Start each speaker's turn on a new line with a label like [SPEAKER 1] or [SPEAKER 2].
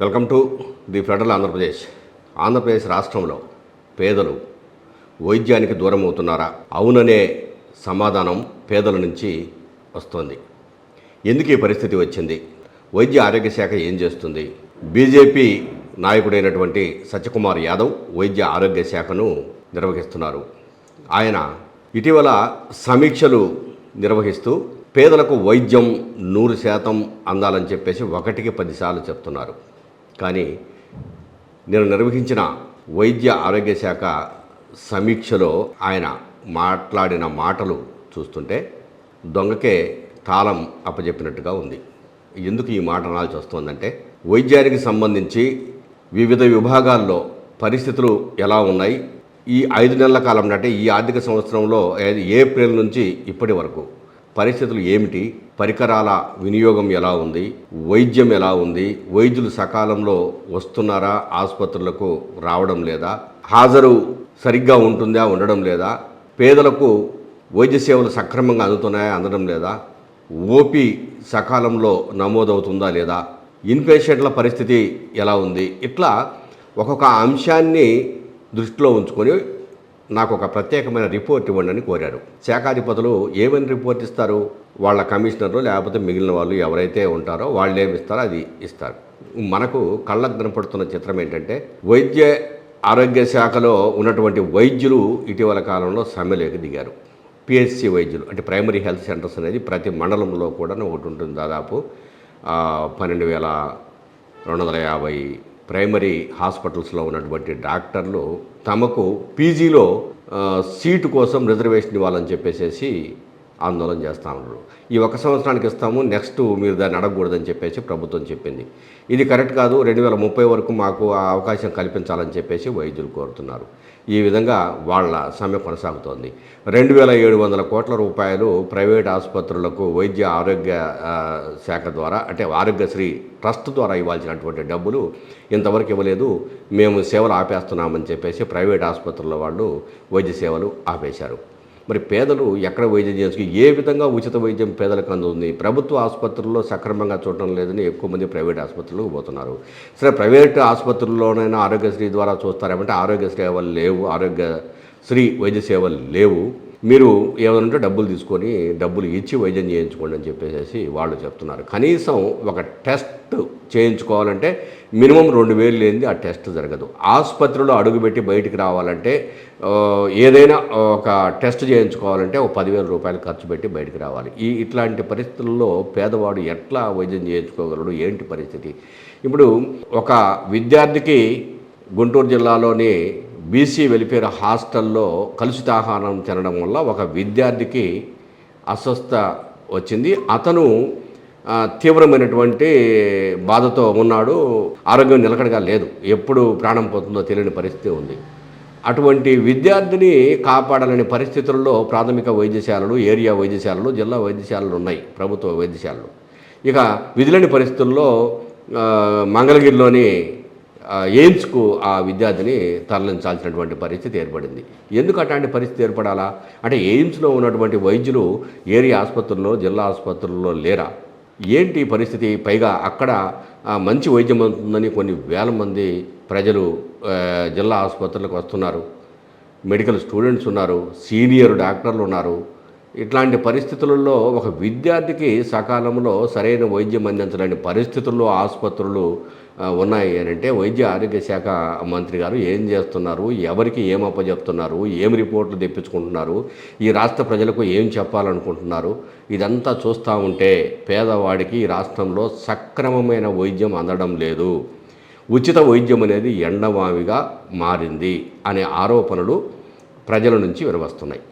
[SPEAKER 1] Welcome to the federal Andhra Pradesh. Andhra Pradesh రాష్ట్రంలో పేదలు వైద్యానికి దూరం అవుతున్నారా? అవుననే సమాధానం పేదల నుంచి వస్తోంది. ఎందుకు ఈ పరిస్థితి వచ్చింది? వైద్య ఆరోగ్య శాఖ ఏం చేస్తుంది? బీజేపీ నాయకుడైనటువంటి సత్యకుమార్ యాదవ్ వైద్య ఆరోగ్య శాఖను నిర్వహిస్తున్నారు. ఆయన ఇటీవల సమీక్షలు నిర్వహిస్తూ పేదలకు వైద్యం నూరు శాతం అందాలని చెప్పేసి ఒకటికి పదిసార్లు చెప్తున్నారు. కానీ నేను నిర్వహించిన వైద్య ఆరోగ్య శాఖ సమీక్షలో ఆయన మాట్లాడిన మాటలు చూస్తుంటే దొంగకే తాళం అప్పచెప్పినట్టుగా ఉంది. ఎందుకు ఈ మాట అనాల్సి వస్తుందంటే వైద్యానికి సంబంధించి వివిధ విభాగాల్లో పరిస్థితులు ఎలా ఉన్నాయి? ఈ ఐదు నెలల కాలం అంటే ఈ ఆర్థిక సంవత్సరంలో ఏప్రిల్ నుంచి ఇప్పటి వరకు పరిస్థితులు ఏమిటి? పరికరాల వినియోగం ఎలా ఉంది? వైద్యం ఎలా ఉంది? వైద్యులు సకాలంలో వస్తున్నారా? ఆసుపత్రులకు రావడం లేదా? హాజరు సరిగ్గా ఉంటుందా? ఉండడం లేదా? పేదలకు వైద్య సేవలు సక్రమంగా అందుతున్నాయా? అందడం లేదా? ఓపీ సకాలంలో నమోదవుతుందా లేదా? ఇన్పేషెంట్ల పరిస్థితి ఎలా ఉంది? ఇట్లా ఒక్కొక్క అంశాన్ని దృష్టిలో ఉంచుకొని నాకు ఒక ప్రత్యేకమైన రిపోర్ట్ ఇవ్వండి కోరారు. శాఖాధిపతులు ఏమని రిపోర్ట్ ఇస్తారు? వాళ్ళ కమిషనర్లు లేకపోతే మిగిలిన వాళ్ళు ఎవరైతే ఉంటారో వాళ్ళు ఏమి ఇస్తారో అది ఇస్తారు. మనకు కళ్ళకు కనపడుతున్న చిత్రం ఏంటంటే వైద్య ఆరోగ్య శాఖలో ఉన్నటువంటి వైద్యులు ఇటీవల కాలంలో సమ్మెలోకి దిగారు. పిహెచ్సి వైద్యులు అంటే ప్రైమరీ హెల్త్ సెంటర్స్ అనేది ప్రతి మండలంలో కూడా ఒకటి ఉంటుంది దాదాపు పన్నెండు వేల రెండు వందల యాభై ప్రైమరీ హాస్పిటల్స్లో ఉన్నటువంటి డాక్టర్లు తమకు పీజీలో సీటు కోసం రిజర్వేషన్ ఇవ్వాలని చెప్పేసేసి ఆందోళన చేస్తా ఉన్నారు. ఈ ఒక సంవత్సరానికి ఇస్తాము నెక్స్ట్ మీరు దాన్ని అడగకూడదని చెప్పేసి ప్రభుత్వం చెప్పింది. ఇది కరెక్ట్ కాదు రెండు వేల ముప్పై వరకు మాకు ఆ అవకాశం కల్పించాలని చెప్పేసి వైద్యులు కోరుతున్నారు. ఈ విధంగా వాళ్ళ సమ్మె కొనసాగుతోంది. రెండు వేల ఏడు వందల కోట్ల రూపాయలు ప్రైవేట్ ఆసుపత్రులకు వైద్య ఆరోగ్య శాఖ ద్వారా అంటే ఆరోగ్యశ్రీ ట్రస్ట్ ద్వారా ఇవ్వాల్సినటువంటి డబ్బులు ఇంతవరకు ఇవ్వలేదు. మేము సేవలు ఆపేస్తున్నామని చెప్పేసి ప్రైవేట్ ఆసుపత్రుల వాళ్ళు వైద్య సేవలు ఆపేశారు. మరి పేదలు ఎక్కడ వైద్యం చేసుకు ఏ విధంగా ఉచిత వైద్యం పేదలకు అందుతుంది ప్రభుత్వ ఆసుపత్రుల్లో సక్రమంగా చూడటం లేదని ఎక్కువ మంది ప్రైవేట్ ఆసుపత్రులకు పోతున్నారు. సరే ప్రైవేట్ ఆసుపత్రుల్లోనైనా ఆరోగ్యశ్రీ ద్వారా చూస్తారేమంటే ఆరోగ్య సేవలు లేవు ఆరోగ్యశ్రీ వైద్య సేవలు లేవు. మీరు ఏమంటే డబ్బులు తీసుకొని డబ్బులు ఇచ్చి వైద్యం చేయించుకోండి అని చెప్పేసి వాళ్ళు చెప్తున్నారు. కనీసం ఒక టెస్ట్ చేయించుకోవాలంటే మినిమం రెండు వేలు లేనిది ఆ టెస్ట్ జరగదు. ఆసుపత్రిలో అడుగుపెట్టి బయటికి రావాలంటే ఏదైనా ఒక టెస్ట్ చేయించుకోవాలంటే ఒక పదివేల రూపాయలు ఖర్చు పెట్టి బయటికి రావాలి. ఈ ఇట్లాంటి పరిస్థితుల్లో పేదవాడు ఎట్లా వైద్యం చేయించుకోగలడు? ఏంటి పరిస్థితి? ఇప్పుడు ఒక విద్యార్థికి గుంటూరు జిల్లాలోని బీసీ వెలిపేరు హాస్టల్లో కలుషితాహారం తినడం వల్ల ఒక విద్యార్థికి అస్వస్థ వచ్చింది. అతను తీవ్రమైనటువంటి బాధతో ఉన్నాడు. ఆరోగ్యం నిలకడగా లేదు. ఎప్పుడు ప్రాణం పోతుందో తెలియని పరిస్థితి ఉంది. అటువంటి విద్యార్థిని కాపాడాలనే పరిస్థితుల్లో ప్రాథమిక వైద్యశాలలు ఏరియా వైద్యశాలలు జిల్లా వైద్యశాలలు ఉన్నాయి. ప్రభుత్వ వైద్యశాలలు. ఇక విధులేని పరిస్థితుల్లో మంగళగిరిలోని ఎయిమ్స్కు ఆ విద్యార్థిని తరలించాల్సినటువంటి పరిస్థితి ఏర్పడింది. ఎందుకు అట్లాంటి పరిస్థితి ఏర్పడాలా? అంటే ఎయిమ్స్లో ఉన్నటువంటి వైద్యులు ఏరియా ఆసుపత్రుల్లో జిల్లా ఆసుపత్రుల్లో లేరా? ఏంటి పరిస్థితి? పైగా అక్కడ మంచి వైద్యం అందుతుందని కొన్ని వేల మంది ప్రజలు జిల్లా ఆసుపత్రులకు వస్తున్నారు. మెడికల్ స్టూడెంట్స్ ఉన్నారు సీనియర్ డాక్టర్లు ఉన్నారు. ఇట్లాంటి పరిస్థితులలో ఒక విద్యార్థికి సకాలంలో సరైన వైద్యం అందించలేని పరిస్థితుల్లో ఆసుపత్రులు ఉన్నాయి అని అంటే వైద్య ఆరోగ్య శాఖ మంత్రి గారు ఏం చేస్తున్నారు? ఎవరికి ఏం అప్పచెప్తున్నారు ఏం రిపోర్ట్లు తెప్పించుకుంటున్నారు? ఈ రాష్ట్ర ప్రజలకు ఏం చెప్పాలనుకుంటున్నారు? ఇదంతా చూస్తూ ఉంటే పేదవాడికి ఈ రాష్ట్రంలో సక్రమమైన వైద్యం అందడం లేదు. ఉచిత వైద్యం అనేది ఎండమావిగా మారింది అనే ఆరోపణలు ప్రజల నుంచి వినవస్తున్నాయి